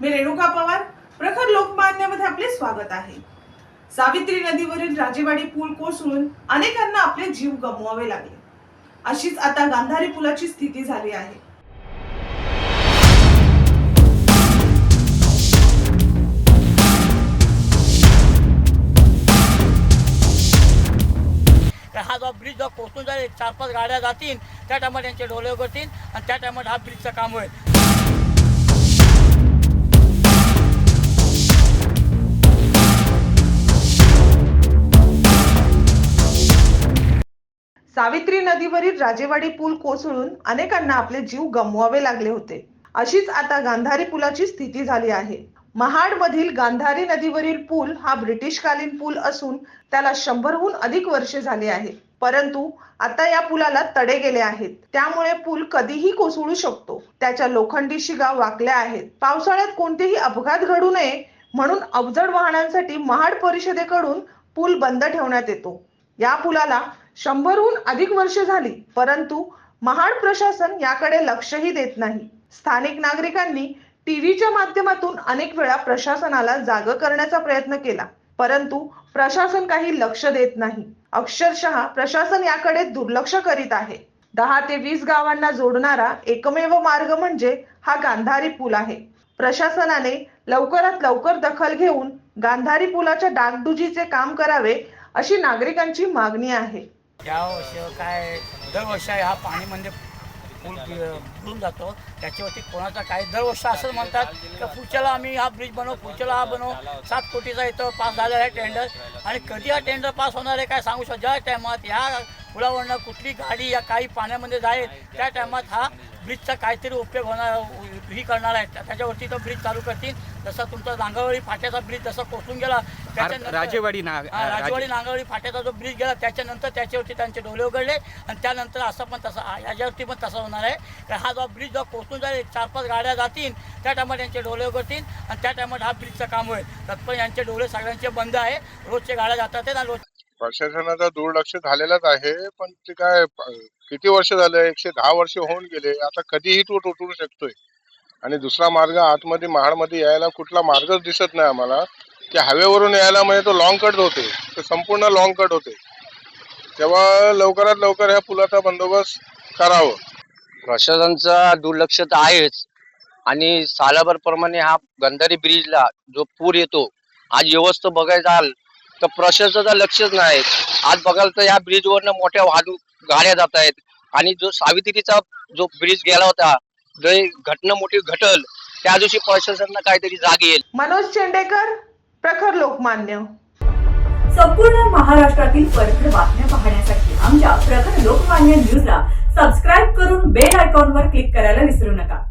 मी रेणुका पवार. प्रखर लोकमान्यमध्ये आपले स्वागत आहे. सावित्री नदीवरील राजेवाडी पूल कोसळून अनेकांना आपले जीव गमवावे लागले. अशीच आता गांधारी पुलाची स्थिती झाली आहे. हा जो ब्रिज जो कोसळून जाईल चार पाच गाड्या जातील त्या टायमात त्यांचे डोले उघडतील आणि त्या टायमात हा ब्रिजचं काम होईल. सावित्री नदीवरील राजेवाडी पूल कोसळून अनेकांना आपले जीव गमवावे लागले होते. अशीच आता गांधारी पुलाची स्थिती झाली आहे. महाड मधील गांधारी नदीवरील पूल हा ब्रिटिशकालीन पूल असून त्याला शंभरहून अधिक वर्षे झाली आहे. परंतु आता या पुलाला तडे गेले आहेत. त्यामुळे पूल कधीही कोसळू शकतो. त्याच्या लोखंडी शिगा वाकल्या आहेत. पावसाळ्यात कोणतेही अपघात घडू नये म्हणून अवजड वाहनांसाठी महाड परिषदेकडून पूल बंद ठेवण्यात येतो. या पुलाला शंभरहून अधिक वर्ष झाली परंतु महाड प्रशासन याकडे लक्षही देत नाही. स्थानिक नागरिकांनी टीव्हीच्या माध्यमातून अनेक वेळा प्रशासनाला जाग करण्याचा प्रयत्न केला परंतु प्रशासन काही लक्ष देत नाही. अक्षरशः प्रशासन याकडे दुर्लक्ष करीत आहे. दहा ते वीस गावांना जोडणारा एकमेव मार्ग म्हणजे हा गांधारी पूल आहे. प्रशासनाने लवकरात लवकर दखल घेऊन गांधारी पुलाच्या डागडुजीचे काम करावे अशी नागरिकांची मागणी आहे. या वर्षी काय दरवर्षी हा पाणी म्हणजे पूल बुडून जातो. त्याच्यावरती कोणाचा काय दरवर्षी असं म्हणतात की पुढच्याला आम्ही हा ब्रिज बनवू पुढच्याला हा बनवू. सात कोटीचा इथं पास झालेला आहे टेंडर आणि कधी हा टेंडर पास होणार आहे काय सांगू शकतो? ज्या टायमात ह्या पुलावरनं कुठली गाडी या काही पाण्यामध्ये जाईल त्या टायमात हा ब्रिजचा काहीतरी उपयोग होणार ही करणार आहे त्या- त्याच्यावरती तो ब्रिज चालू करतील. जसा तुमचा नांगरवाडी फाट्याचा ब्रिज जसा कोसळून गेला त्याच्यानंतर- राजेवाडी ना राजवाडी नांगरवाडी फाट्याचा जो ब्रिज गेला त्याच्यानंतर त्याच्यावरती त्यांचे डोळे उघडले आणि त्यानंतर असं पण तसं याच्यावरती पण तसं होणार आहे. तर हा जो ब्रिज जो कोसळून जाईल चार पाच गाड्या जातील त्या टायमात यांचे डोळे उघडतील आणि त्या टायमात हा ब्रिजचं काम होईल. तत्पर यांचे डोळे सगळ्यांचे बंद आहे. रोजचे गाड्या जातात आहेत आणि रोज प्रशासनाचं दुर्लक्ष झालेलंच आहे पण ते काय किती वर्ष झाले? एकशे दहा वर्ष होऊन गेले. आता कधीही तो तुटू शकतोय आणि दुसरा मार्ग आतमध्ये महाडमध्ये यायला कुठला मार्गच दिसत नाही आम्हाला. की हायवेवरून यायला म्हणजे तो लॉंग कट होते. ते संपूर्ण लॉंग कट होते. तेव्हा लवकरात लवकर ह्या पुलाचा बंदोबस्त करावं. प्रशासनचा दुर्लक्ष तर आहेच. आणि सालाभर प्रमाणे हा गंधारी ब्रिजला जो पूर येतो आज व्यवस्था बघायचा आल तर प्रशासनाचं लक्षच नाही. आज बघाल तर या ब्रिजवरनं मोठ्या वाहतूक गाड्या जात आहेत. आणि जो सावित्रीचा जो ब्रिज गेला होता जे घटना मोठी घटल त्या दिवशी प्रशासनाला काहीतरी जाग येईल. मनोज चेंडेकर प्रखर लोकमान्य. संपूर्ण महाराष्ट्रातील परखड बातम्या पाहण्यासाठी आमच्या प्रखर लोकमान्य न्यूजला सबस्क्राईब करून बेल आयकॉनवर क्लिक करायला विसरू नका.